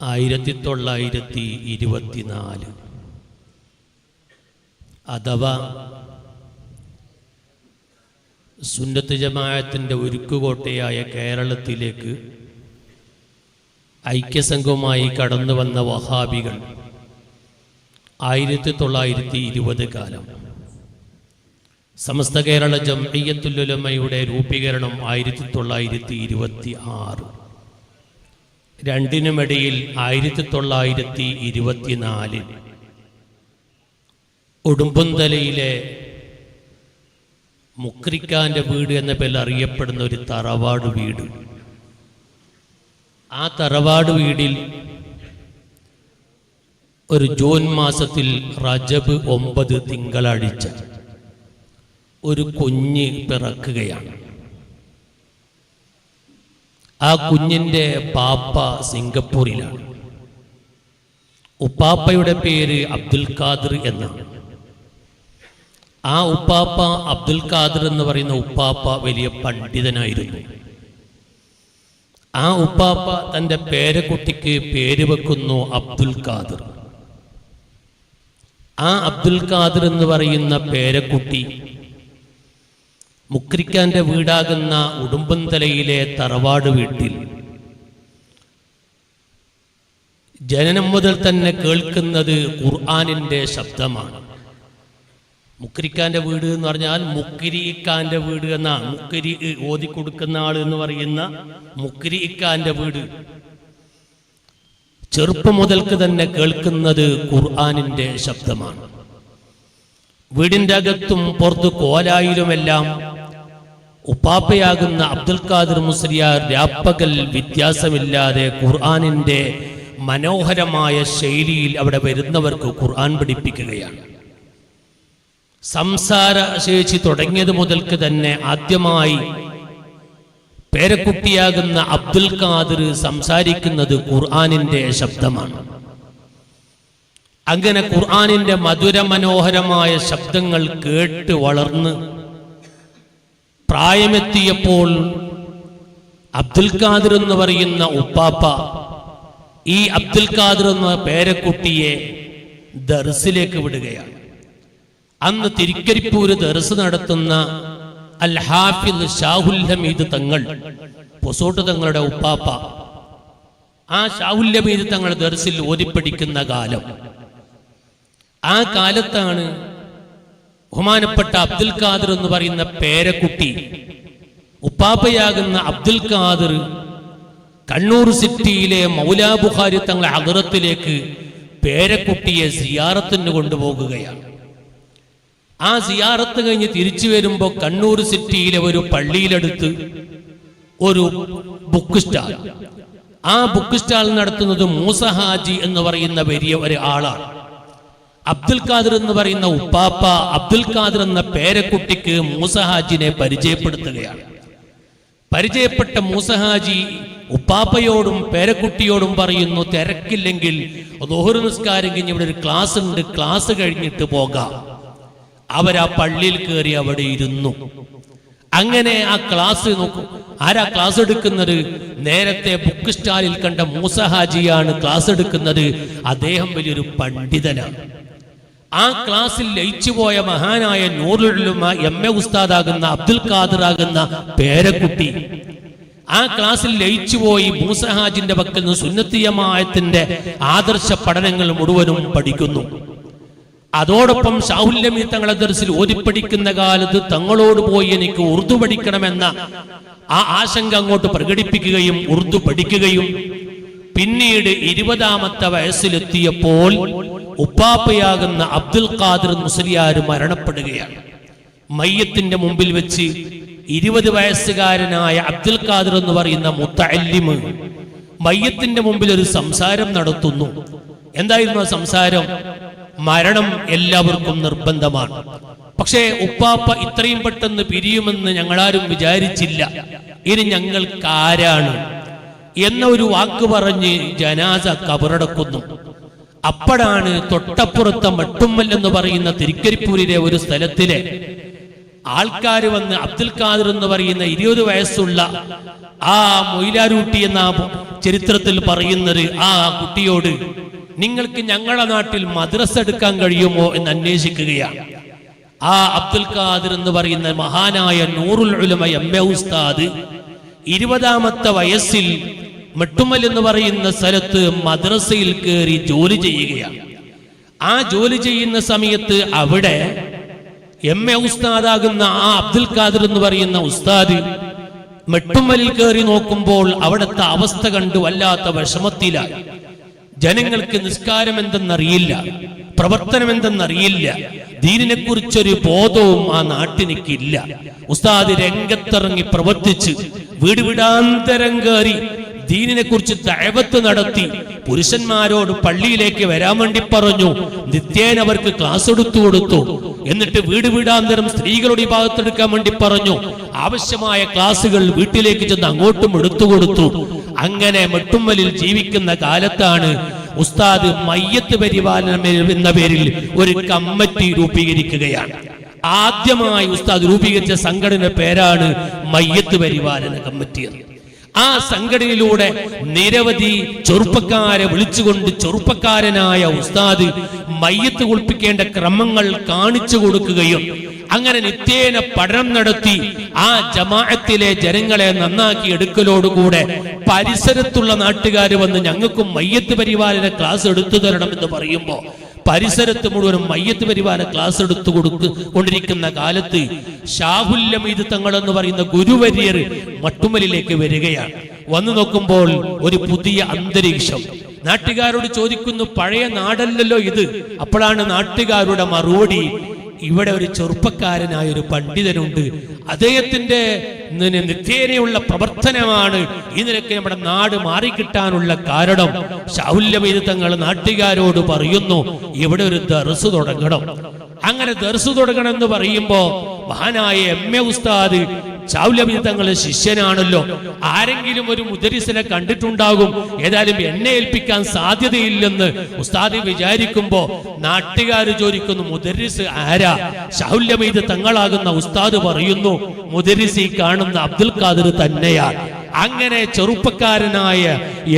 ആയിരത്തി തൊള്ളായിരത്തി ഇരുപത്തിനാല് അഥവാ സുന്നത്ത് ജമാഅത്തിന്റെ ഉരുക്കുകോട്ടയായ കേരളത്തിലേക്ക് ഐക്യസംഘവുമായി കടന്നു വന്ന വഹാബികൾ ആയിരത്തി തൊള്ളായിരത്തി ഇരുപത് കാലം. സമസ്ത കേരള ജംഇയ്യത്തുലുലമയുടെ രൂപീകരണം ആയിരത്തി തൊള്ളായിരത്തി ഇരുപത്തി ആറ് രണ്ടിനുമിടയിൽ ആയിരത്തി തൊള്ളായിരത്തി ഇരുപത്തിനാലിൽ ഉടുമ്പന്തലയിലെ മുക്രിക്കാന്റെ വീട് എന്ന പേരിൽ അറിയപ്പെടുന്ന ഒരു തറവാട് വീട്. ആ തറവാട് വീടിൽ ഒരു ജൂൺ മാസത്തിൽ റജബ് ഒമ്പത് തിങ്കളാഴ്ച ഒരു കുഞ്ഞ് പിറക്കുകയാണ്. ആ കുഞ്ഞിന്റെ പാപ്പ സിംഗപ്പൂരിലാണ്. ഉപ്പാപ്പയുടെ പേര് അബ്ദുൽ ഖാദർ എന്നാണ്. ആ ഉപ്പാപ്പ അബ്ദുൽ ഖാദർ എന്ന് പറയുന്ന ഉപ്പാപ്പ വലിയ പണ്ഡിതനായിരുന്നു. ആ ഉപ്പാപ്പ തന്റെ പേരക്കുട്ടിക്ക് പേര് വെക്കുന്നു അബ്ദുൽ ഖാദർ. ആ അബ്ദുൽ ഖാദർ എന്ന് പറയുന്ന പേരക്കുട്ടി മുക്രിക്കാന്റെ വീടാകുന്ന ഉടുമ്പന്തലയിലെ തറവാട് വീട്ടിൽ. ജനനം മുതൽ തന്നെ കേൾക്കുന്നത് ഖുർആാനിന്റെ ശബ്ദമാണ്. മുക്രിക്കാന്റെ വീട് എന്ന് പറഞ്ഞാൽ മുക്കരിക്കാന്റെ വീട് എന്ന മുക്കരി ഓതി കൊടുക്കുന്ന ആൾ എന്ന് പറയുന്ന മുക്കരിക്കാന്റെ വീട്. ചെറുപ്പം മുതൽക്ക് തന്നെ കേൾക്കുന്നത് ഖുർആാനിന്റെ ശബ്ദമാണ്. വീടിന്റെ അകത്തും പുറത്ത് കോലായിലുമെല്ലാം ഉപ്പാപ്പയാകുന്ന അബ്ദുൽ ഖാദിർ മുസ്ലിയാർ രാപ്പകൽ വ്യത്യാസമില്ലാതെ ഖുർആാനിന്റെ മനോഹരമായ ശൈലിയിൽ അവിടെ വരുന്നവർക്ക് ഖുർആൻ പഠിപ്പിക്കുകയാണ്. സംസാര ശേഷി തുടങ്ങിയത് മുതൽക്ക് തന്നെ ആദ്യമായി പേരക്കുട്ടിയാകുന്ന അബ്ദുൽ ഖാദിർ സംസാരിക്കുന്നത് ഖുർആാനിന്റെ ശബ്ദമാണ്. അങ്ങനെ ഖുർആാനിന്റെ മധുര മനോഹരമായ ശബ്ദങ്ങൾ കേട്ട് വളർന്ന് പ്രായമെത്തിയപ്പോൾ അബ്ദുൽ ഖാദിർ എന്ന് പറയുന്ന ഉപ്പാപ്പ ഈ അബ്ദുൽ ഖാദിർ എന്ന പേരക്കുട്ടിയെ ദർസിലേക്ക് വിടുകയാണ്. അന്ന് തിരിക്കരിപ്പൂര് ദർസ് നടത്തുന്ന അൽ ഹാഫിദ് ഷാഹുൽ ഹമീദ് തങ്ങൾ പൊസോട്ട് തങ്ങളുടെ ഉപ്പാപ്പ ആ ഷാഹുൽ ഹമീദ് തങ്ങൾ ദർസിൽ ഓതിപ്പടിക്കുന്ന കാലം. ആ കാലത്താണ് ബഹുമാനപ്പെട്ട അബ്ദുൽ ഖാദർ എന്ന് പറയുന്ന പേരക്കുട്ടി ഉപ്പാപ്പയാകുന്ന അബ്ദുൽ ഖാദർ കണ്ണൂർ സിറ്റിയിലെ മൗലാ ബുഖാരി തങ്ങളെ അഗറത്തിലേക്ക് പേരക്കുട്ടിയെ സിയാറത്തിന് കൊണ്ടുപോകുകയാണ്. ആ സിയാറത്ത് കഴിഞ്ഞ് തിരിച്ചു വരുമ്പോൾ കണ്ണൂർ സിറ്റിയിലെ ഒരു പള്ളിയിലെടുത്ത് ഒരു ബുക്ക് സ്റ്റാൾ. ആ ബുക്ക് സ്റ്റാൾ നടത്തുന്നത് മൂസഹാജി എന്ന് പറയുന്ന വലിയ ഒരു ആളാണ് അബ്ദുൽ ഖാദിർ എന്ന് പറയുന്ന ഉപ്പാപ്പ അബ്ദുൽ ഖാദിർ എന്ന പേരക്കുട്ടിക്ക് മൂസഹാജിനെ പരിചയപ്പെടുത്തുകയാണ്. പരിചയപ്പെട്ട മൂസഹാജി ഉപ്പാപ്പയോടും പേരക്കുട്ടിയോടും പറയുന്നു തിരക്കില്ലെങ്കിൽ ദോഹർ നിസ്കാരം കഴിഞ്ഞ് ഇവിടെ ഒരു ക്ലാസ് ഉണ്ട് ക്ലാസ് കഴിഞ്ഞിട്ട് പോകാം. അവരാ പള്ളിയിൽ കയറി അവിടെ ഇരുന്നു. അങ്ങനെ ആ ക്ലാസ് നോക്കും ആരാ ക്ലാസ് എടുക്കുന്നത്? നേരത്തെ ബുക്ക് സ്റ്റാളിൽ കണ്ട മൂസഹാജിയാണ് ക്ലാസ് എടുക്കുന്നത്. അദ്ദേഹം വലിയൊരു പണ്ഡിതനാണ്. ആ ക്ലാസ്സിൽ ലയിച്ചുപോയ മഹാനായ നൂറുലുമ എം എ ഉസ്താദാകുന്ന അബ്ദുൽ ഖാദർ ആകുന്ന പേരക്കുട്ടി. ആ ക്ലാസ്സിൽ ലയിച്ചുപോയി മൂസഹാജിന്റെ പക്കൽ നിന്ന് സുന്നത്തിയമായത്തിന്റെ ആദർശ പഠനങ്ങൾ മുഴുവനും പഠിക്കുന്നു. അതോടൊപ്പം ഷാഹുല്യമി തങ്ങളെ ദർസിൽ ഓതിപ്പടിക്കുന്ന കാലത്ത് തങ്ങളോട് പോയി എനിക്ക് ഉറുദു പഠിക്കണമെന്ന ആ ആശങ്ക അങ്ങോട്ട് പ്രകടിപ്പിക്കുകയും ഉറുദു പഠിക്കുകയും പിന്നീട് ഇരുപതാമത്തെ വയസ്സിലെത്തിയപ്പോൾ ഉപ്പാപ്പയാകുന്ന അബ്ദുൽ ഖാദർ മുസ്ലിയാർ മരണപ്പെടുകയാണ്. മയ്യത്തിന്റെ മുമ്പിൽ വെച്ച് ഇരുപത് വയസ്സുകാരനായ അബ്ദുൽ ഖാദർ എന്ന് പറയുന്ന മുത്തല്ലിമ് മയ്യത്തിന്റെ മുമ്പിൽ ഒരു സംസാരം നടത്തുന്നു. എന്തായിരുന്നു ആ സംസാരം? മരണം എല്ലാവർക്കും നിർബന്ധമാണ്. പക്ഷേ ഉപ്പാപ്പ ഇത്രയും പെട്ടെന്ന് പിരിയുമെന്ന് ഞങ്ങളാരും വിചാരിച്ചില്ല. ഇനി ഞങ്ങൾക്കാരാണ് എന്ന ഒരു വാക്ക് പറഞ്ഞ് ജനാസ കബറടക്കുന്നു. അപ്പോഴാണ് തൊട്ടപ്പുറത്തെ മട്ടുമ്മൽ എന്ന് പറയുന്ന തിരിക്കരിപ്പൂരിലെ ഒരു സ്ഥലത്തിലെ ആൾക്കാർ വന്ന് അബ്ദുൽ ഖാദർ എന്ന് പറയുന്ന ഇരുപത് വയസ്സുള്ള ആ മൊയിലാരൂട്ടി എന്ന ചരിത്രത്തിൽ പറയുന്നത് ആ കുട്ടിയോട് നിങ്ങൾക്ക് ഞങ്ങളുടെ നാട്ടിൽ മദ്രസ എടുക്കാൻ കഴിയുമോ? എന്ന് അന്വേഷിക്കുകയാണ്. ആ അബ്ദുൽ ഖാദർ എന്ന് പറയുന്ന മഹാനായ നൂറുൽ ഉലമ എം എ ഉസ്താദ് ഇരുപതാമത്തെ വയസ്സിൽ മെട്ടുമൽ എന്ന് പറയുന്ന സ്ഥലത്ത് മദ്രസയിൽ കയറി ജോലി ചെയ്യുകയാണ്. ആ ജോലി ചെയ്യുന്ന സമയത്ത് അവിടെ എം എ ഉസ്താദാകുന്ന ആ അബ്ദുൽ ഖാദിർ എന്ന് പറയുന്ന ഉസ്താദ് മെട്ടുമലിൽ കയറി നോക്കുമ്പോൾ അവിടുത്തെ അവസ്ഥ കണ്ടു വല്ലാത്ത വിഷമത്തിലായി. ജനങ്ങൾക്ക് നിസ്കാരം എന്തെന്നറിയില്ല പ്രവർത്തനം എന്തെന്നറിയില്ല ദീനിനെ കുറിച്ചൊരു ബോധവും ആ നാട്ടിനിക്കില്ല. ഉസ്താദ് രംഗത്തിറങ്ങി പ്രവർത്തിച്ച് വീട് വിടാന്തരം കയറി ദീനിനെ കുറിച്ച് ദയവത്ത് നടത്തി പുരുഷന്മാരോട് പള്ളിയിലേക്ക് വരാൻ വേണ്ടി പറഞ്ഞു. നിത്യേന അവർക്ക് ക്ലാസ് എടുത്തു കൊടുത്തു. എന്നിട്ട് വീട് വീടാന്തരം സ്ത്രീകളുടെ ഭാഗത്തെടുക്കാൻ വേണ്ടി പറഞ്ഞു. ആവശ്യമായ ക്ലാസ്സുകൾ വീട്ടിലേക്ക് ചെന്ന് അങ്ങോട്ടും എടുത്തു കൊടുത്തു. അങ്ങനെ മെട്ടുമ്മലിൽ ജീവിക്കുന്ന കാലത്താണ് ഉസ്താദ് മയ്യത്ത് പരിപാലനം എന്ന പേരിൽ ഒരു കമ്മിറ്റി രൂപീകരിക്കുകയാണ്. ആദ്യമായി ഉസ്താദ് രൂപീകരിച്ച സംഘടന പേരാണ് മയ്യത്ത് പരിപാലന കമ്മിറ്റി ആ സംഘടനയിലൂടെ നിരവധി ചെറുപ്പക്കാരെ വിളിച്ചുകൊണ്ട് ചെറുപ്പക്കാരനായ ഉസ്താദ് മയ്യത്ത് കുളിപ്പിക്കേണ്ട ക്രമങ്ങൾ കാണിച്ചു കൊടുക്കുകയും അങ്ങനെ നിത്യേന പഠനം നടത്തി ആ ജമാഅത്തിലെ ജനങ്ങളെ നന്നാക്കി എടുക്കലോടുകൂടെ പരിസരത്തുള്ള നാട്ടുകാർ വന്ന് ഞങ്ങൾക്കും മയ്യത്ത് പരിപാലന ക്ലാസ് എടുത്തു തരണം എന്ന് പറയുമ്പോൾ പരിസരത്ത് മുഴുവനും മയ്യത്ത് പരിപാല ക്ലാസ് എടുത്തു കൊടുക്ക്. കൊണ്ടിരിക്കുന്ന കാലത്ത് ഷാഹുല്ലമീദ് തങ്ങൾ എന്ന് പറയുന്ന ഗുരുവര്യർ മട്ടുമലിലേക്ക് വരികയാണ്. വന്നു നോക്കുമ്പോൾ ഒരു പുതിയ അന്തരീക്ഷം. നാട്ടുകാരോട് ചോദിക്കുന്നു പഴയ നാടല്ലല്ലോ ഇത്? അപ്പോഴാണ് നാട്ടുകാരുടെ മറുപടി ഇവിടെ ഒരു ചെറുപ്പക്കാരനായ ഒരു പണ്ഡിതനുണ്ട്. അദ്ദേഹത്തിന്റെ നിത്യേനയുള്ള പ്രവർത്തനമാണ് ഇതിനൊക്കെ നമ്മുടെ നാട് മാറിക്കിട്ടാനുള്ള കാരണം. ശൗല്യവിരുദ്ധങ്ങൾ നാട്ടുകാരോട് പറയുന്നു ഇവിടെ ഒരു ദർസ് തുടങ്ങണം. അങ്ങനെ ദർസ് തുടങ്ങണം എന്ന് പറയുമ്പോ മഹാനായ എം എ ഉസ്താദ് ചൗലമി തങ്ങളുടെ ശിഷ്യനാണല്ലോ. ആരെങ്കിലും ഒരു മുദരിസിനെ കണ്ടിട്ടുണ്ടാകും. ഏതായാലും എന്നെ ഏൽപ്പിക്കാൻ സാധ്യതയില്ലെന്ന് ഉസ്താദ് വിചാരിക്കുമ്പോ നാട്ടുകാർ ചോദിക്കുന്നു മുദരിസ് ആരാ? ഷൗല്യമീത് തങ്ങളാകുന്ന ഉസ്താദ് പറയുന്നു മുദരിസി കാണുന്ന അബ്ദുൽ ഖാദിർ തന്നെയാണ് അങ്ങനെ ചെറുപ്പക്കാരനായ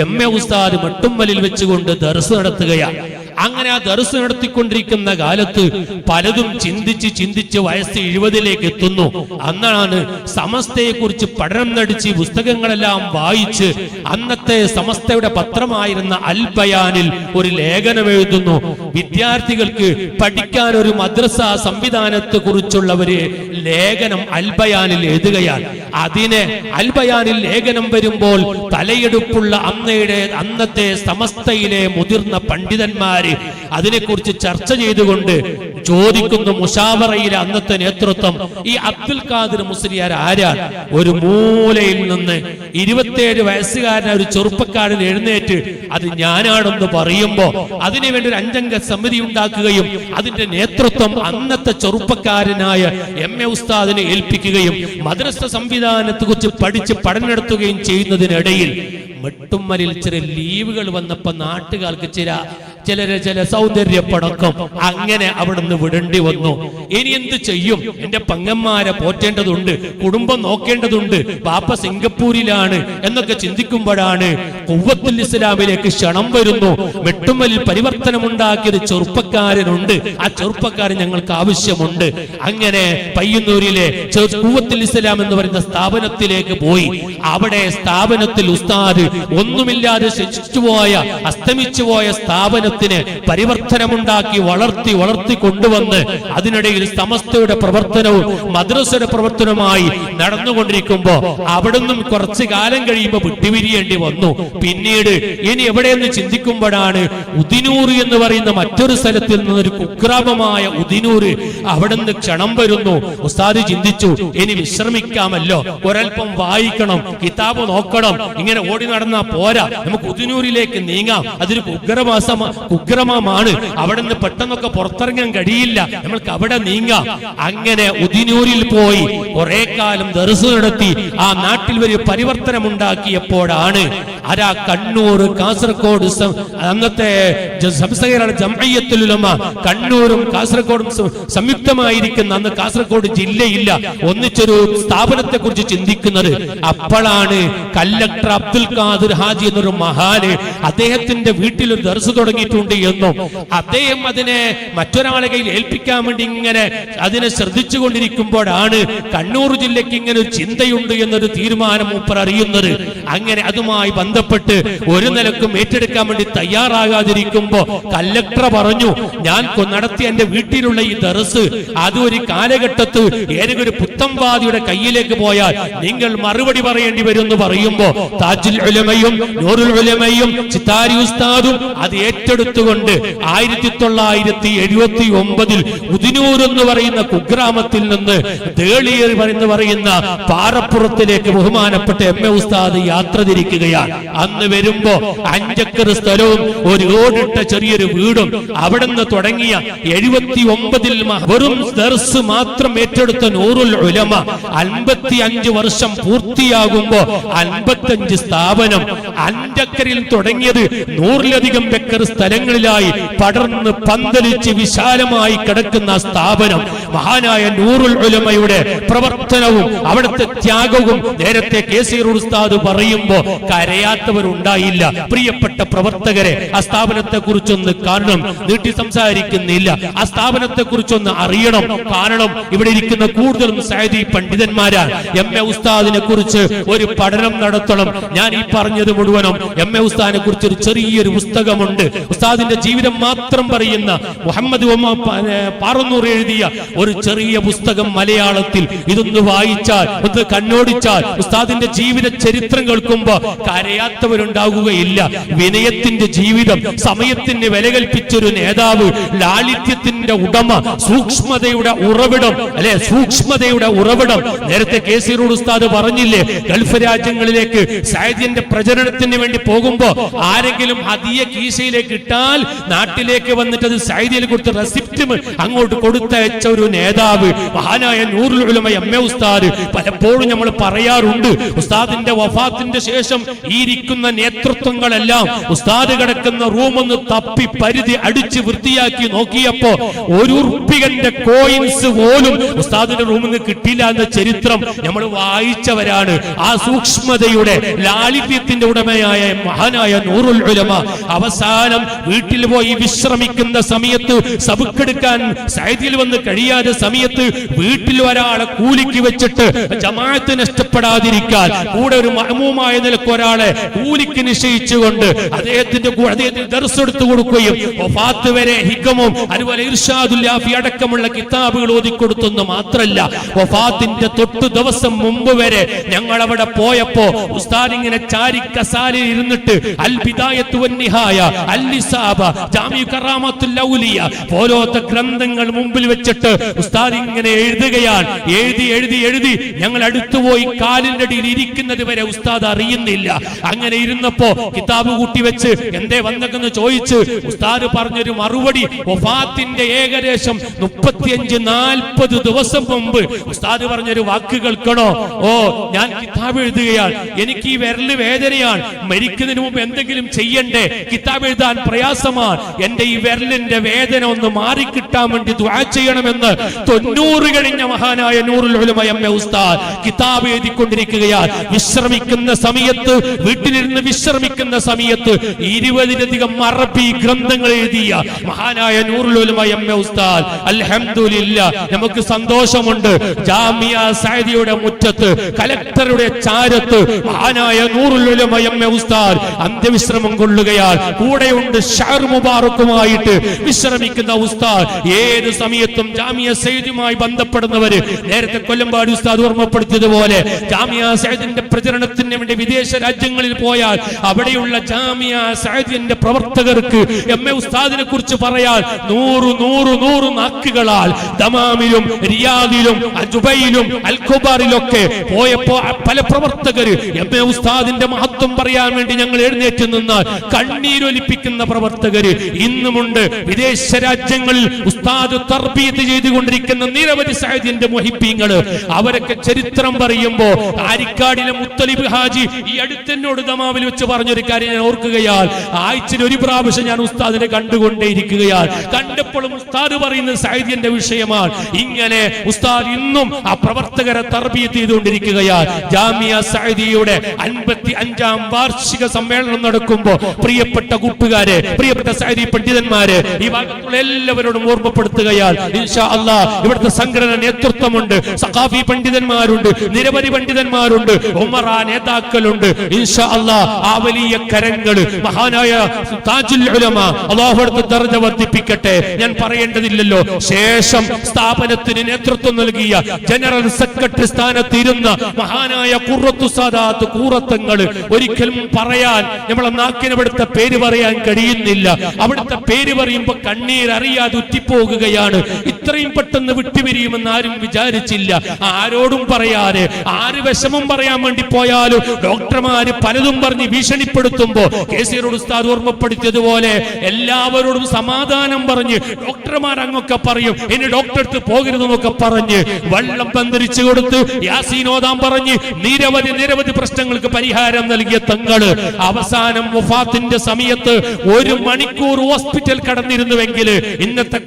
എം എ ഉസ്താദ് മട്ടുമ്മലിൽ വെച്ചുകൊണ്ട് ദർസ് നടത്തുകയാണ് അങ്ങനെ ആ ദർസ് നടത്തിക്കൊണ്ടിരിക്കുന്ന കാലത്ത് പലതും ചിന്തിച്ച് ചിന്തിച്ച് വയസ്സ് എഴുപതിലേക്ക് എത്തുന്നു. അന്നാണ് സമസ്തയെ കുറിച്ച് പഠനം നടിച്ച് പുസ്തകങ്ങളെല്ലാം വായിച്ച് അന്നത്തെ സമസ്തയുടെ പത്രമായിരുന്ന അൽ ബയാനിൽ ഒരു ലേഖനം എഴുതുന്നു. വിദ്യാർത്ഥികൾക്ക് പഠിക്കാൻ ഒരു മദ്രസ സംവിധാനത്തെ കുറിച്ചുള്ള ഒരു ലേഖനം അൽബയാനിൽ എഴുതുകയാണ്. അതിനെ അൽബയാനിൽ ലേഖനം വരുമ്പോൾ തലയെടുപ്പുള്ള അന്നയുടെ അന്നത്തെ സമസ്തയിലെ മുതിർന്ന പണ്ഡിതന്മാര് അതിനെക്കുറിച്ച് ചർച്ച ചെയ്തുകൊണ്ട് ചോദിക്കുന്നു മുഷാവറയിലെ അന്നത്തെ നേതൃത്വം ഈ അബ്ദുൽ ഖാദിർ മുസ്ലിയാർ ആരാ? ഒരു മൂലയിൽ നിന്ന് ഇരുപത്തിയേഴ് വയസ്സുകാരനായ ഒരു ചെറുപ്പക്കാരൻ എഴുന്നേറ്റ് അത് ഞാനാണെന്ന് പറയുമ്പോൾ അതിനുവേണ്ടി ഒരു അഞ്ചംഗ സമിതി ഉണ്ടാക്കുകയും അതിന്റെ നേതൃത്വം അന്നത്തെ ചെറുപ്പക്കാരനായ എം എ ഉസ്താദിനെ ഏൽപ്പിക്കുകയും മദ്രസ സംവിധാനത്തെ കുറിച്ച് പഠിച്ച് പഠനം നടത്തുകയും ചെയ്യുന്നതിനിടയിൽ മെട്ടുമ്മലിൽ ചില ലീവുകൾ വന്നപ്പോ നാട്ടുകാർക്ക് ചില ചിലര് ചില സൗന്ദര്യപ്പടക്കം അങ്ങനെ അവിടുന്ന് വിടേണ്ടി വന്നു. ഇനി എന്ത് ചെയ്യും? എന്റെ പങ്ങന്മാരെ പോറ്റേണ്ടതുണ്ട് കുടുംബം നോക്കേണ്ടതുണ്ട് പാപ്പ സിംഗപ്പൂരിലാണ് എന്നൊക്കെ ചിന്തിക്കുമ്പോഴാണ് കുവ്വത്തുൽ ഇസ്ലാമിലേക്ക് ക്ഷണം വരുന്നു. വെട്ടുമലിൽ പരിവർത്തനമുണ്ടാക്കിയത് ചെറുപ്പക്കാരനുണ്ട്. ആ ചെറുപ്പക്കാരൻ ഞങ്ങൾക്ക് ആവശ്യമുണ്ട്. അങ്ങനെ പയ്യന്നൂരിലെ കുവ്വത്തുൽ ഇസ്ലാം എന്ന് പറയുന്ന സ്ഥാപനത്തിലേക്ക് പോയി. അവിടെ സ്ഥാപനത്തിൽ ഉസ്താദ് ഒന്നുമില്ലാതെ ശിച്ചുപോയ അസ്തമിച്ചുപോയ സ്ഥാപനത്തിന് പരിവർത്തനമുണ്ടാക്കി വളർത്തി വളർത്തി കൊണ്ടുവന്ന് അതിനിടയിൽ സമസ്തയുടെ പ്രവർത്തനവും മദ്രസയുടെ പ്രവർത്തനവുമായി നടന്നുകൊണ്ടിരിക്കുമ്പോ അവിടുന്നും കുറച്ചു കാലം കഴിയുമ്പോൾ വിട്ടുപിരിയേണ്ടി വന്നു. പിന്നീട് ഇനി എവിടെയെന്ന് ചിന്തിക്കുമ്പോഴാണ് ഉദിനൂർ എന്ന് പറയുന്ന മറ്റൊരു സ്ഥലത്തിൽ നിന്നൊരു കുഗ്രാമമായ ഉദിനൂര് അവിടുന്ന് ക്ഷണം വരുന്നു. ഉസ്താദ് ചിന്തിച്ചു ഇനി വിശ്രമിക്കാമല്ലോ ഒരൽപ്പം വായിക്കണം കിതാബ് നോക്കണം ഇങ്ങനെ ഓടി നടന്നാ പോരാ നമുക്ക് ഉദിനൂരിലേക്ക് നീങ്ങാം അതൊരു കുഗ്രമാസം കുഗ്രമമാണ് അവിടെ നിന്ന് പെട്ടെന്നൊക്കെ പുറത്തിറങ്ങാൻ കഴിയില്ല. നമ്മൾക്ക് അവിടെ നീങ്ങാം. അങ്ങനെ ഉദിനൂരിൽ പോയി കുറെ കാലം ദർസ് നടത്തി. ആ നാട്ടിൽ വലിയ പരിവർത്തനം ഉണ്ടാക്കിയപ്പോഴാണ് ആരാ കണ്ണൂർ കാസർഗോഡ് അന്നത്തെ ജമയത്തുലുലമ കണ്ണൂരും കാസർഗോഡും സംയുക്തമായിരിക്കുന്ന അന്ന് കാസർഗോഡ് ജില്ലയില്ല. ഒന്നിച്ചൊരു സ്ഥാപനത്തെ കുറിച്ച് ചിന്തിക്കുന്നത് അപ്പോഴാണ് കല്ലക്ടർ അബ്ദുൽ ഖാദിർ ഹാജി എന്നൊരു മഹാന് അദ്ദേഹത്തിന്റെ വീട്ടിൽ ഒരു ദർസ് തുടങ്ങിയിട്ടുണ്ട് എന്നും അദ്ദേഹം അതിനെ മറ്റൊരാളെ കയ്യിൽ ഏൽപ്പിക്കാൻ വേണ്ടി ഇങ്ങനെ അതിനെ ശ്രദ്ധിച്ചു കൊണ്ടിരിക്കുമ്പോഴാണ് കണ്ണൂർ ജില്ലയ്ക്ക് ഇങ്ങനെ ഒരു ചിന്തയുണ്ട് എന്നൊരു തീരുമാനം മൂപ്പർ അറിയുന്നത്. അങ്ങനെ അതുമായി ബന്ധപ്പെട്ട് ഒരു നിലക്കും ഏറ്റെടുക്കാൻ വേണ്ടി തയ്യാറാകാതിരിക്കുമ്പോ കല്ലക്ടർ പറഞ്ഞു ഞാൻ നടത്തിയ എന്റെ വീട്ടിലുള്ള ഈ ദറസ് അത് ഒരു കാലഘട്ടത്ത് ഏതെങ്കിലും ഒരു പുത്തംവാദിയുടെ കയ്യിലേക്ക് പോയാൽ നിങ്ങൾ മറുപടി പറയേണ്ടി വരും എന്ന് പറയുമ്പോ താജുൽ ഉലമയും നൂറുൽ ഉലമയും ചിത്താരി ഉസ്താദും അത് ഏറ്റെടുത്തുകൊണ്ട് ആയിരത്തി തൊള്ളായിരത്തി എഴുപത്തി ഒമ്പതിൽ ഉദിനൂർ എന്ന് പറയുന്ന കുഗ്രാമത്തിൽ നിന്ന് ദേളിയർ എന്ന് പറയുന്ന പാറപ്പുറത്തിലേക്ക് ബഹുമാനപ്പെട്ട എം എ ഉസ്താദ് യാത്ര തിരിക്കുകയാണ്. അന്ന് വരുമ്പോ അഞ്ചക്കർ സ്ഥലവും ഒരു ഓടിട്ട ചെറിയൊരു വീടും അവിടെ നിന്ന് തുടങ്ങിയ എഴുപത്തി ഒമ്പതിൽ വെറും ദർസ് മാത്രം ഏറ്റെടുത്ത നൂറുൽ ഉലമ അൻപത്തി അഞ്ച് വർഷം പൂർത്തിയാകുമ്പോ അൻപത്തഞ്ച് സ്ഥാപനം അഞ്ചക്കരിൽ തുടങ്ങിയത് നൂറിലധികം ഏക്കർ സ്ഥലങ്ങളിലായി പടർന്ന് പന്തലിച്ച് വിശാലമായി കിടക്കുന്ന സ്ഥാപനം മഹാനായ നൂറുൽ ഉലമയുടെ പ്രവർത്തനവും അവിടുത്തെ ത്യാഗവും നേരത്തെ കെ സി ഉസ്താദ് പറയുമ്പോ കരയാത്തവരുണ്ടായില്ല. പ്രിയപ്പെട്ട പ്രവർത്തകരെ ആ സ്ഥാപനത്തെ കുറിച്ചൊന്ന് കാണണം. നീട്ടി സംസാരിക്കുന്നില്ല. ആ സ്ഥാപനത്തെ കുറിച്ചൊന്ന് അറിയണം. കാരണം ഇവിടെ ഇരിക്കുന്ന കൂടുതലും സഹദി പണ്ഡിതന്മാരാണ് എം എ ഉസ്താദിനെ കുറിച്ച് ഒരു പഠനം നടത്തണം. ഞാൻ ഈ പറഞ്ഞത് മുഴുവനും എം എ ഉസ്താദിനെ കുറിച്ച് ഒരു ചെറിയൊരു പുസ്തകമുണ്ട്. ഉസ്താദിന്റെ ജീവിതം മാത്രം പറയുന്ന മുഹമ്മദ് പാറന്നൂർ എഴുതിയ ഒരു ചെറിയ പുസ്തകം മലയാളത്തിൽ ഇതൊന്ന് വായിച്ചാൽ ഒന്ന് കണ്ണോടിച്ചാൽ ഉസ്താദിന്റെ ജീവിത ചരിത്രം കേൾക്കുമ്പോ കരയാത്തവരുണ്ടാകുകയില്ല. വിനയത്തിന്റെ ജീവിതം സമയത്തിന് വില കൽപ്പിച്ചൊരു നേതാവ് ലാളിത്യത്തിന്റെ ഉടമ സൂക്ഷ്മതയുടെ ഉറവിടം അല്ലെ? സൂക്ഷ്മതയുടെ ഉറവിടം. നേരത്തെ കെ സി റോഡ് ഉസ്താദ് പറഞ്ഞില്ലേ ഗൾഫ് രാജ്യങ്ങളിലേക്ക് സാഹിത്യന്റെ പ്രചരണത്തിന് വേണ്ടി പോകുമ്പോ ആരെങ്കിലും അതിയ കീശയിലേക്ക് ഇട്ടാൽ നാട്ടിലേക്ക് വന്നിട്ട് അത് സൈദിയിൽ കൊടുത്ത റെസിപ്റ്റ് അങ്ങോട്ട് കൊടുത്തയച്ച ഒരു നേതാവ് മഹാനായ ഉലമ എം എ ഉസ്താദ്. പലപ്പോഴും നമ്മൾ പറയാറുണ്ട് ഉസ്താദിന്റെ വഫാത്തിന്റെ ശേഷം ഈ ഇരിക്കുന്ന നേതൃത്വങ്ങളെല്ലാം ഉസ്താദ് കിടക്കുന്ന റൂമൊന്ന് തപ്പി പരിധി അടിച്ച് വൃത്തിയാക്കി നോക്കിയപ്പോ ഒരു ഉറുപ്പികന്റെ കോയിൻസ് പോലും ഉസ്താദിന്റെ റൂമിൽ നിന്ന് കിട്ടില്ല എന്ന ചരിത്രം നമ്മൾ വായിച്ചവരാണ്. ആ സൂക്ഷ്മതയുടെ ലാളിത്യത്തിന്റെ ഉടമയായ മഹാനായ നൂറുൽ ഉലമ അവസാനം വീട്ടിൽ പോയി വിശ്രമിക്കുന്ന സമയത്ത് സബുക്കെടുക്കാൻ സൈദിൽ വന്ന് കഴിയാതെ സമയത്ത് വീട്ടിൽ ഒരാളെ കൂലിക്ക് വെച്ചിട്ട് ജമാഅത്ത് നഷ്ടപ്പെടാതിരിക്കാൻ കൂടെ ഒരു മഹമൂമായ നിലയ്ക്ക് ഒരാളെ കൂലിക്ക് നിശ്ചയിച്ചുകൊണ്ട് അദ്ദേഹത്തിന്റെ അദ്ദേഹത്തിന് ദർസ് എടുത്തു കൊടുക്കുകയും വരെ ഹിക്കമും അതുപോലെ ഇർഷാദുല്ലാഫി അടക്കമുള്ള കിതാബുകൾ ഓതിക്കൊടുത്തെന്ന് മാത്രല്ല വഫാത്തിന്റെ തൊട്ടു ദിവസം മുമ്പ് വരെ ഞങ്ങൾ അവിടെ പോയപ്പോ ഉസ്താദ് ഇങ്ങനെ ചാരി കസാലയിൽ ഇരുന്നിട്ട് അൽ ബിദായത്തു വന്നിഹായ അൽ നിസാബ ജാമി കറാമത്തുൽ ഔലിയ പോലത്തെ ഗ്രന്ഥങ്ങൾ മുമ്പിൽ വെച്ചിട്ട് ഉസ്താദ് ഇങ്ങനെ എഴുതുകയാണ്. എഴുതി എഴുതി എഴുതി. ഞങ്ങൾ അടുത്തുപോയി കാലിന്റെ അടിയിൽ ഇരിക്കുന്നത് വരെ ഉസ്താദ് അറിയുന്നില്ല. അങ്ങനെ ഇരുന്നപ്പോ കിതാബ് കൂട്ടി വെച്ച് എന്തേ വന്നക്കെന്ന് ചോദിച്ച് ഉസ്താദ് പറഞ്ഞൊരു മറുപടി വഫാത്തിന്റെ ഏകദേശം മുപ്പത്തിയഞ്ച് നാൽപ്പത് ദിവസം മുമ്പ് ഉസ്താദ് പറഞ്ഞൊരു വാക്ക് കേൾക്കണോ? ഓ ഞാൻ കിതാബ് എഴുതുകയാണ്. എനിക്ക് ഈ വിരൽ വേദനയാണ്. മരിക്കുന്നതിന് മുമ്പ് എന്തെങ്കിലും ചെയ്യണ്ടേ? കിതാബ് എഴുതാൻ പ്രയാസമാണ്. എന്റെ ഈ വിരലിന്റെ വേദന ഒന്ന് മാറിക്കിട്ടാൻ വേണ്ടി ദുആ ചെയ്യണമെന്ന് തൊണ്ണൂറ് കഴിഞ്ഞ മഹാനായ എ ഉസ്താദ് കിതാബ് എഴുതിക്കൊണ്ടിരിക്കുകയാണ്. വിശ്രമിക്കുന്ന സമയത്ത് വീട്ടിലിരുന്ന് വിശ്രമിക്കുന്ന സമയത്ത് ഇരുപതിലധികം അറബി ഗ്രന്ഥങ്ങൾ എഴുതിയ മഹാനായ എ ഉസ്താദ് അൽഹംദുലില്ല നമുക്ക് സന്തോഷമുണ്ട്. ജാമിയ സാദിയുടെ മുറ്റത്ത് കലക്ടറുടെ ചാരത്ത് മഹാനായ എ ഉസ്താദ് അന്ത്യവിശ്രമം കൊള്ളുകയാൽ കൂടെയുണ്ട് ഷാർ മുബാറക്കുമായിട്ട് വിശ്രമിക്കുന്ന ഉസ്താദ് ഏത് സമയത്തും ജാമിയ സൈദുമായി ബന്ധപ്പെടുന്നവര് നേരത്തെ കൊല്ലമ്പാടി ഉസ്താദ് ഓർമ്മപ്പെടുത്തിയതുപോലെ ജാമിയ സൈദിന്റെ പ്രചരണത്തിന് വേണ്ടി വിദേശ രാജ്യങ്ങളിൽ പോയാൽ അവിടെയുള്ള ജാമിയ സൈദിന്റെ പ്രവർത്തകർക്ക് എം എ ഉസ്താദിനെ കുറിച്ച് പറയാൻ നൂറ് നൂറ് നൂറ് നാക്കുകളാൽ ദമാമിലും റിയാദിലും അജുബയിലും അൽഖുബാറിലൊക്കെ പോയപ്പോ പല പ്രവർത്തകർ എം എ ഉസ്താദിന്റെ മഹത്വം പറയാൻ വേണ്ടി ഞങ്ങൾ എഴുന്നേറ്റ് നിന്നാൽ കണ്ണീരൊലിപ്പിക്കുന്ന പ്രവർത്തകര് ഇന്നുമുണ്ട് വിദേശ രാജ്യങ്ങളിൽ ഉസ്താദ് തർബീത് ചെയ്തുകൊണ്ട് ചെയ്തുകൊണ്ടിരിക്കുന്ന നിരവധി സാഹിത്യന്റെ മൊഹിപ്പീങ്ങൾ അവരൊക്കെ ചരിത്രം പറയുമ്പോ ആരിക്കാടിലെ മുത്തലിബ് ഹാജി ഈ അടുത്തന്നോട് ദമാവിൽ വെച്ച് പറഞ്ഞൊരു കാര്യം ഞാൻ ഓർക്കുകയാൽ ആഴ്ചയിൽ ഒരു പ്രാവശ്യം ഞാൻ ഉസ്താദിനെ കണ്ടുകൊണ്ടേയിരിക്കുകയാൽ കണ്ടപ്പോഴും ഉസ്താദ് പറയുന്നത് സാഹിത്യന്റെ വിഷയമാണ്. ഇങ്ങനെ ഉസ്താദ് ഇന്നും ആ പ്രവർത്തകരെ തർബീത്ത് ചെയ്തുകൊണ്ടിരിക്കുകയാൽ ജാമിയ സഅദിയുടെ അൻപത്തി അഞ്ചാം വാർഷിക സമ്മേളനം നടക്കുമ്പോ പ്രിയപ്പെട്ട കൂട്ടുകാരെ പ്രിയപ്പെട്ട സഅദി പണ്ഡിതന്മാരെ ഈ വാക്യങ്ങൾ എല്ലാവരോടും ഓർമ്മപ്പെടുത്തുകയാൽ ഇൻഷാ അല്ലാ ഇവിടുത്തെ സംഘടന നേതൃത്വമുണ്ട് സഖാഫി പണ്ഡിതന്മാരുണ്ട് നിരവധി പണ്ഡിതന്മാരുണ്ട് ഉമറ നേതാക്കളുണ്ട് ഇൻഷാ അല്ലാ ആ വലിയ കരങ്ങൾ മഹാനായ താജുൽ ഉലമ അള്ളാഹു അടുത്ത് ദർജ വർദ്ധിപ്പിക്കട്ടെ. ഞാൻ പറയേണ്ടതില്ലല്ലോ ശേഷം സ്ഥാപനത്തിന് നേതൃത്വം നൽകിയ ജനറൽ സെക്രട്ടറി സ്ഥാനത്തിരുന്ന മഹാനായ കുറത്തു സാദാത്ത് കൂറത്തങ്ങൾ ഒരിക്കലും പറയാൻ നമ്മളെ നാക്കിനവിടുത്തെ പേര് പറയാൻ കഴിയുന്നില്ല അവിടുത്തെ പേര് പറയുമ്പോ കണ്ണീർ അറിയാതെ ഉറ്റിപ്പോകുകയാണ്. ഇത്രയും പെട്ടെന്ന് വിട്ടുപിരിയുമെന്ന് ആരും വിചാരിച്ചില്ല. ആരോടും പറയാതെ ആര് വിഷമം പറയാൻ വേണ്ടി പോയാലും ഡോക്ടർമാര് പലതും പറഞ്ഞ് ഭീഷണിപ്പെടുത്തുമ്പോ കെ സി ഉസ്താദ് ഓർമ്മപ്പെടുത്തിയതുപോലെ എല്ലാവരോടും സമാധാനം പറഞ്ഞ് ഡോക്ടർമാർ അങ്ങൊക്കെ പറയും ഇനി ഡോക്ടർ അടുത്ത് പോകരുതെന്നൊക്കെ പറഞ്ഞ് വെള്ളം പന്തിരിച്ചു കൊടുത്ത് യാസീനോദാൻ പറഞ്ഞ് നിരവധി നിരവധി പ്രശ്നങ്ങൾക്ക് പരിഹാരം നൽകിയ തങ്ങൾ അവസാനം വഫാത്തിന്റെ സമയത്ത് ഒരു മണിക്കൂർ ഹോസ്പിറ്റൽ കടന്നിരുന്നുവെങ്കിൽ ഇന്നത്തെ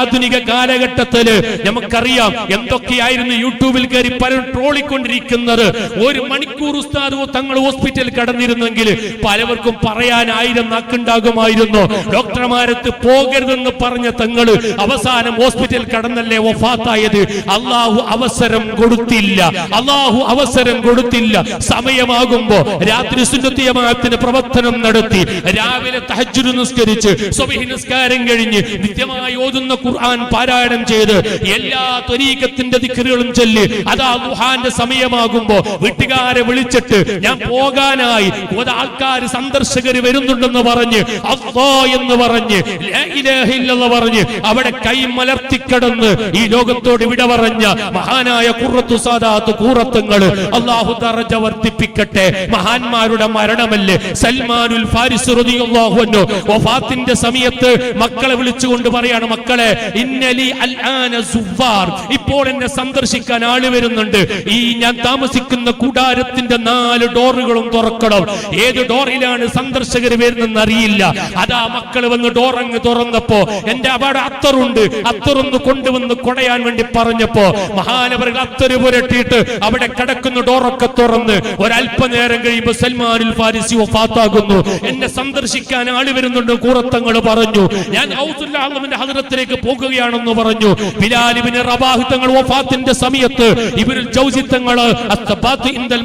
ആധുനിക കാലഘട്ടത്തിൽ നമുക്കറിയാം എന്തൊക്കെയായിരുന്നു യൂട്യൂബിൽ കയറി പലരും ട്രോളിക്കൊണ്ടിരിക്കുന്നത്. ഒരു മണിക്കൂർ ഉസ്താദോ തങ്ങൾ ഹോസ്പിറ്റൽ കടന്നിരുന്നെങ്കിൽ പലവർക്കും പറയാൻ ആയിരം നാക്കുണ്ടാകുമായിരുന്നു ഡോക്ടർമാരത്ത് പോകരുതെന്ന് പറഞ്ഞ തങ്ങൾ അവസാനം ഹോസ്പിറ്റൽ കടന്നല്ലേ വഫാത്തായത്. അള്ളാഹു അവസരം കൊടുത്തില്ല. അള്ളാഹു അവസരം കൊടുത്തില്ല. സമയമാകുമ്പോ രാത്രി സുന്നത്തിയമാത്തിന് പ്രവർത്തനം നടത്തി. രാവിലെ തഹജ്ജുദ് നിസ്കരിച്ച് സുബഹി നിസ്കാരം കഴിഞ്ഞ് നിത്യമായി ഓതുന്ന ഖുർആൻ പാരായണം ചെയ്ത് എല്ലാ ത്വരീകത്തിന്റെ ദിക്കറുകളും ചൊല്ലി അതാ ദുഹാന്റെ സമയമാകുമ്പോ വീട്ടുകാരെ വിളിച്ചിട്ട് ഞാൻ പോകാനായി ആൾക്കാർ സന്ദർശകർ വരുന്നുണ്ടെന്ന് പറഞ്ഞ് അള്ളാ എന്ന് പറഞ്ഞ് ഇല്ലല്ലാഹ് പറഞ്ഞ് അവിടെ കൈ മലർത്തിക്കടന്ന് ഈ ലോകത്തോട് വിട പറഞ്ഞ മഹാനായ കുറത്തു സാദാത്ത് കൂറത്തുങ്ങൾ അള്ളാഹു ദർജ വർദ്ധിപ്പിക്കട്ടെ മഹാന്മാരുടെ മരണമല്ലേ സൽമാനുൽ ഫാരിസ് റളിയല്ലാഹു അൻഹു വഫാത്തിന്റെ സമയത്ത് മക്കളെ വിളിച്ചുകൊണ്ട് പറയാണ് മക്കളെ ഇന്നലി ഇപ്പോൾ എന്നെ സന്ദർശിക്കാൻ ആൾ വരുന്നുണ്ട്. ഈ ഞാൻ താമസിക്കുന്ന കൂടാരത്തിന്റെ നാല് ഡോറുകളും തുറക്കണം. ഏത് ഡോറിലാണ് സന്ദർശകർ വരുന്നെന്ന് അറിയില്ല. അതാ മക്കൾ വന്ന് ഡോറങ്ങ് തുറന്നപ്പോ എന്റെ അവിടെ അത്തറുണ്ട്. അത്തറൊന്ന് കൊണ്ടുവന്ന് കൊടയാൻ വേണ്ടി പറഞ്ഞപ്പോ മഹാനവർ അത്തര് പുരട്ടിയിട്ട് അവിടെ കിടക്കുന്ന ഡോറൊക്കെ തുറന്ന് ഒരല്പനേരം കഴിയുമ്പോൾ സൽമാനിൽ ഫാരിസി ഫാത്താകുന്നു എന്നെ സന്ദർശിക്കാൻ ആൾ വരുന്നുണ്ട് കൂറത്തങ്ങൾ പറഞ്ഞു. ഞാൻ ഔസുല്ലാഹുവിന്റെ ഹദറത്തിലേക്ക് പോകുകയാണെന്ന് പറഞ്ഞു. ബിലാലിബിന് റബാഹ് തങ്ങൾ വഫാത്തിന്റെ സമയത്ത് ഇവരിൽ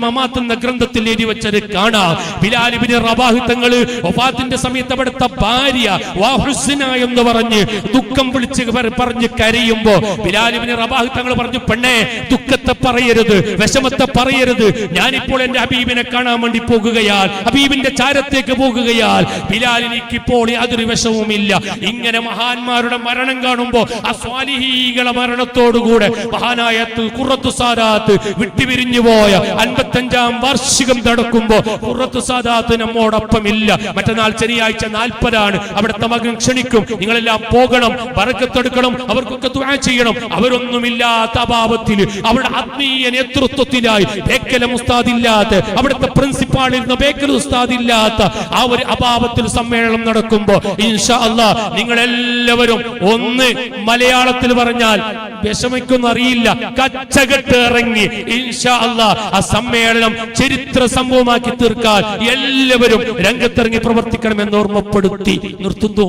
മമാത്ത് എന്ന ഗ്രന്ഥത്തിൽ എഴുതി വെച്ചത് കാണാം. ബിലാലിബിന് റബാഹ് തങ്ങൾ വഫാത്തിന്റെ സമയത്ത് അവിടുത്തെ ഭാര്യ വാഹുസിന എന്ന് പറഞ്ഞ് ദുഃഖം വിളിച്ച് പറഞ്ഞു കരയുമ്പോ ബിലാലിബിന് റബാഹ് തങ്ങൾ പറഞ്ഞു പെണ്ണേ ദുഃഖത്തെ പറയരുത് വിഷമത്തെ പറയരുത്. ഞാനിപ്പോൾ എന്റെ ഹബീബിനെ കാണാൻ വേണ്ടി പോകുകയാൽ ഹബീബിന്റെ ചാരത്തേക്ക് പോകുകയാൽ ബിലാലിനിക്ക് ഇപ്പോൾ യാതൊരു വിഷവുമില്ല ഇങ്ങനെ മഹാന്മാരുടെ മരണം കാണുമ്പോ ആ സ്വാലിഹീകളെ മരണത്തോടുകൂടെ മഹാനായ കുറത്തു സാദാത്ത് വിട്ടുപിരിഞ്ഞു പോയ അൻപത്തഞ്ചാം വാർഷികം നടക്കുമ്പോ കുറത്തു സാദാത്ത് നമ്മോടൊപ്പം ഇല്ല മറ്റന്നാൾ ശനിയാഴ്ച നാൽപ്പതാണ്. അവിടുത്തെ മകൻ ക്ഷണിക്കും. നിങ്ങളെല്ലാം പോകണം പറക്കത്തെടുക്കണം അവർക്കൊക്കെ ദുആ ചെയ്യണം. അവരൊന്നുമില്ലാത്ത അഭാവത്തിൽ അവിടെ ആത്മീയ നേതൃത്വത്തിലായി ബേക്കല ഉസ്താദ് ഇല്ലാത്ത അവിടുത്തെ പ്രിൻസിപ്പാളിരുന്ന ബേക്കൽ ഉസ്താദ് ഇല്ലാത്ത ആ ഒരു അഭാവത്തിൽ സമ്മേളനം നടക്കുമ്പോ ഇൻഷാ അല്ല നിങ്ങൾ എല്ലാവരും ഒന്ന് മലയാളത്തിൽ പറഞ്ഞാൽ വിഷമിക്കുന്ന അറിയില്ല കച്ചകെട്ട് ഇറങ്ങി ഇൻഷാ അല്ല ആ സമ്മേളനം ചരിത്ര സംഭവമാക്കി തീർക്കാൻ എല്ലാവരും രംഗത്തിറങ്ങി പ്രവർത്തിക്കണമെന്ന് ഓർമ്മപ്പെടുത്തി നിർത്തുന്നു.